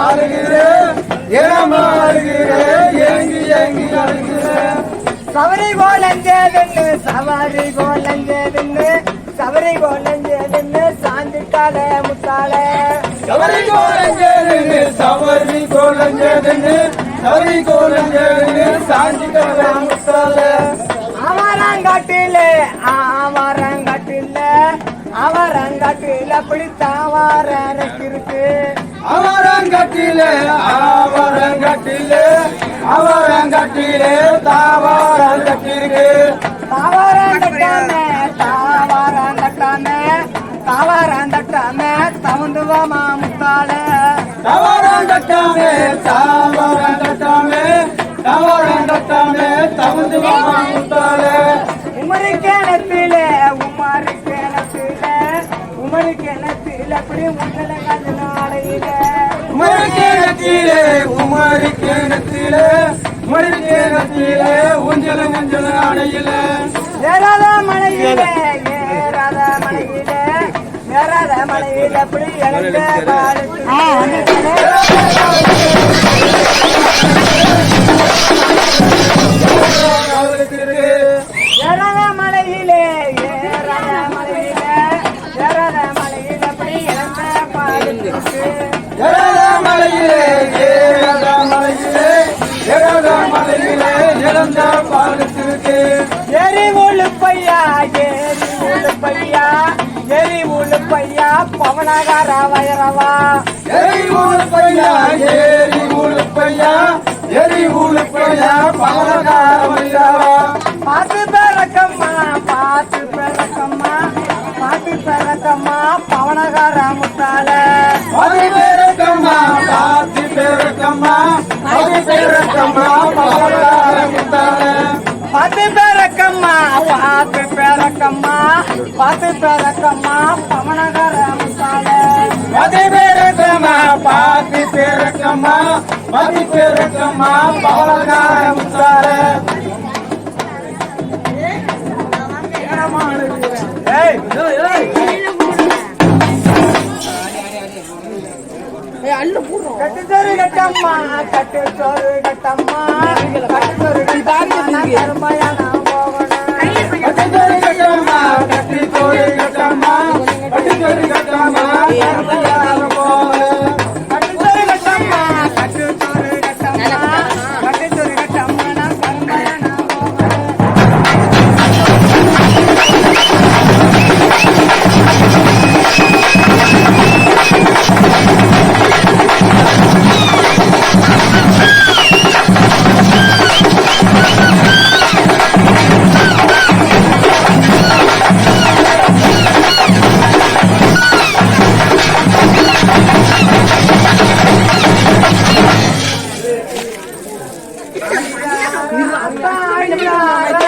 அழுகிறேன் ஏனம்மா அழுகிறேன் ஏங்கி ஏங்கி அழுகிறேன் சவரி கோலஞ்சேதுன்னு சவாரி கோலஞ்சேதுன்னு சவரி கோலஞ்சேதுன்னு சாந்திட்டாலே முத்தாளே சவரி கோலஞ்சேதுன்னு சவரி கோலஞ்சேதுன்னு சவரி கோலஞ்சேதுன்னு சாஞ்சி முத்தாளே அவரங்காட்டிலே அவரங்காட்டிலே அவரங்காட்டில பிடித்தாவார இருக்கு அவரங்கட்டிலே அவரங்கட்டிலே அவரங்கட்டிலே தாவரங்கட்டிருக்கு தாவாரங்கட்டாமே தாவாரங்கட்டாமே தாவாரங்கட்டாமே தவுந்துவாமா முத்தாளே தவறங்கட்டாமே தாவரங்கட்டாமே தவறங்கட்டாமே தகுந்து முத்தாளே உமரி கிணத்திலே உமரி கிணத்திலே உமரி கிணத்தில அப்படி உங்களை உமரிக்கேனத்திலே உமரிக்கேனத்திலே உமரிக்கேனத்திலே உஞ்சல உஞ்சல அடையில மலையிலே ஏறாத மலையிலே அப்படி எனக்கு ஏறாத மலையிலே ஏறாத மலையிலே எரி எரி எரி உழுப்பையா பவனகார வைரவா எரி ஏரி ஊழுப்பையா எரி பிறக்கம்மா பார்த்து பிறக்கம்மா பார்த்து பிறக்கம்மா பவனகார முத்தால. அது பேரக்கம்மா பாத்தி பேரக்கம்மா அது பேரக்கம்மா பவனகார முத்தாளே பார்த்து பிறக்கம்மா பார்த்து பிறக்கம்மா பார்த்து பிறக்கம்மா பவனகார பதி பேரக்கம்மா பாத்தி பேரக்கம்மா பதி பேரக்கம்மா பவனகார முத்தாளே கட்டு சோறு கட்டம்மா கட்டு சோறு கட்டம்மா கட்டு சோறு கட்டம்மா கருமையா நான் போகணும் கட்டி தோரி கட்டம்மா கட்டி Hirap tayo na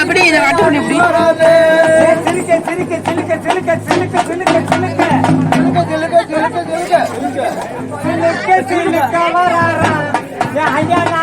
அப்படி இதை கட்டு பண்ணி இப்படி சிலுக்க சிலுக்க சிலுக்க சிலுக்க சிலுக்க சிலுக்க சிலுக்க சிலுக்க சிலுக்க சிலுக்க ஐயா